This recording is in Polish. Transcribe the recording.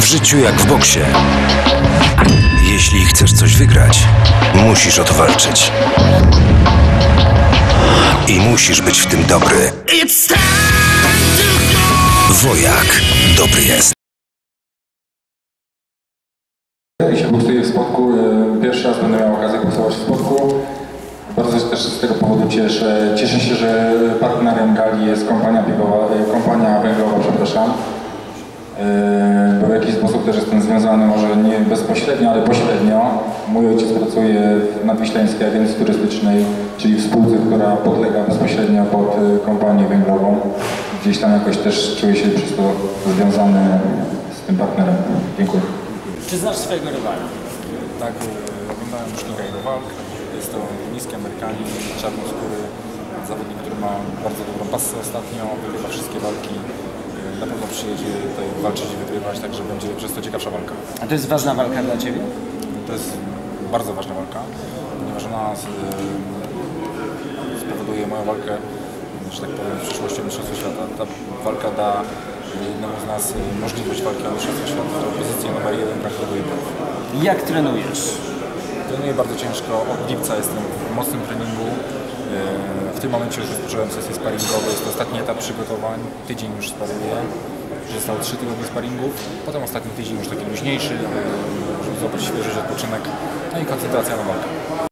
W życiu jak w boksie. Jeśli chcesz coś wygrać, musisz o to walczyć. I musisz być w tym dobry. Wojak dobry jest. Się boksuję w spotku. e, Pierwszy raz będę miał okazję boksować w spotku. Bardzo się też z tego powodu cieszę. Cieszę się, że partnerem gali jest kompania piwowa, e, kompania węglowa, przepraszam. Też jestem związany, może nie bezpośrednio, ale pośrednio. Mój ojciec pracuje w Nadwiślańskiej Agencji Turystycznej, czyli w spółce, która podlega bezpośrednio pod e, kompanię węglową. Gdzieś tam jakoś też czuję się przez to związany z tym partnerem. Dziękuję. Czy znasz swojego rywala? Tak, oglądałem już kilka walk. Jest to niski Amerykanin, czarnoskóry, zawodnik, który ma bardzo dobrą pasę ostatnio, wygrywa wszystkie walki. E, Na pewno przyjedzie tutaj walczyć i wygrywać, także będzie przez to ciekawsza walka. A to jest ważna walka dla Ciebie? To jest bardzo ważna walka, ponieważ ona e, spowoduje moją walkę, że tak powiem, w przyszłości o Mistrzostwo Świata. Ta walka da jednemu z nas e, możliwość walki o Mistrzostwo Świata. To pozycję numer jeden każdego imprezu. Jak trenujesz? Trenuję bardzo ciężko. Od lipca jestem w mocnym treningu. W tym momencie już rozpocząłem sesję sparingowe. Jest to ostatni etap przygotowań. Tydzień już sparuję. Zostało 3 tygodnie sparingów. Potem ostatni tydzień już taki luźniejszy, żeby złapać świeży odpoczynek. No i koncentracja na walkę.